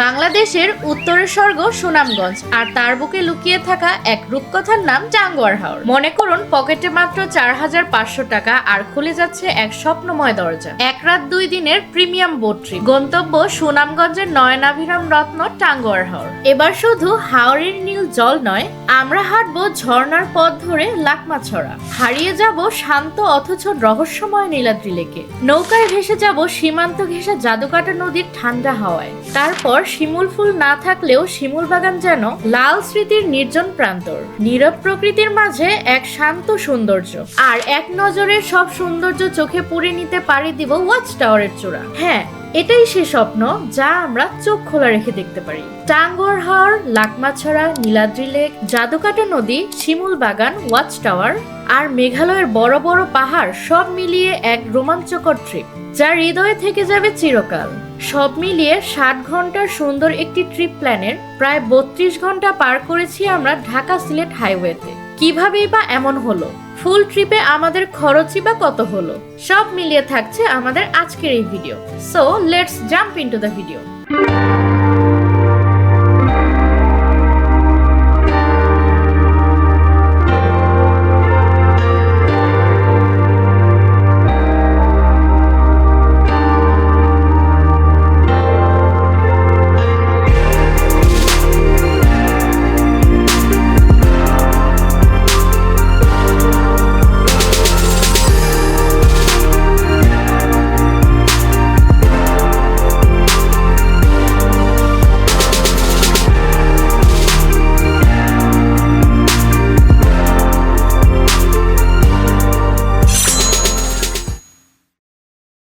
বাংলাদেশের উত্তরের স্বর্গ সুনামগঞ্জ, আর তার বুকে লুকিয়ে থাকা এক রূপকথার নাম টাঙ্গুয়ার হাওর। মনে করুন, পকেটে মাত্র চার হাজার পাঁচশো টাকা, আর খুলে যাচ্ছে এক স্বপ্নময় দরজা। এক রাত দুই দিনের প্রিমিয়াম বোট ট্রিপ। গন্তব্য সুনামগঞ্জের নয়নাভিরাম রত্ন টাঙ্গুয়ার হাওর। এবার শুধু হাওরের নীল জল নয়, আমরা হাঁটবো ঝর্ণার পথ ধরে লাকমাছড়া। হারিয়ে যাব শান্ত অথচ রহস্যময় নীলাদ্রি লেকে। নৌকায় ভেসে যাব সীমান্ত ঘেঁষা জাদুকাটা নদীর ঠান্ডা হাওয়ায়। তারপর শিমুল ফুল না থাকলেও শিমুল বাগান যেন লাল স্মৃতির নির্জন প্রান্তর। নীরব প্রকৃতির মাঝে এক শান্ত সৌন্দর্য। আর এক নজরে সব সৌন্দর্য চোখে পুরে নিতে পারি দিব ওয়াচ টাওয়ারের চূড়া। হ্যাঁ এটাই সে স্বপ্ন যা আমরা চোখ খোলা রেখে দেখতে পারি। টাঙ্গর হাওর লাকমাছড়া, নীলাদ্রি লেক, জাদুকাটা নদী, শিমুল বাগান ওয়াচ টাওয়ার আর মেঘালয়ের বড় বড় পাহাড় সব মিলিয়ে এক রোমাঞ্চকর ট্রিপ যা হৃদয়ে থেকে যাবে চিরকাল। সব মিলিয়ে ষাট ঘণ্টার সুন্দর একটি ট্রিপ প্ল্যানের প্রায় বত্রিশ ঘণ্টা পার করেছি আমরা ঢাকা সিলেট হাইওয়েতে কিভাবেই বা এমন হলো? ফুল ট্রিপে আমাদের খরচই বা কত হলো? সব মিলিয়ে থাকছে আমাদের আজকের এই video. So let's jump into the video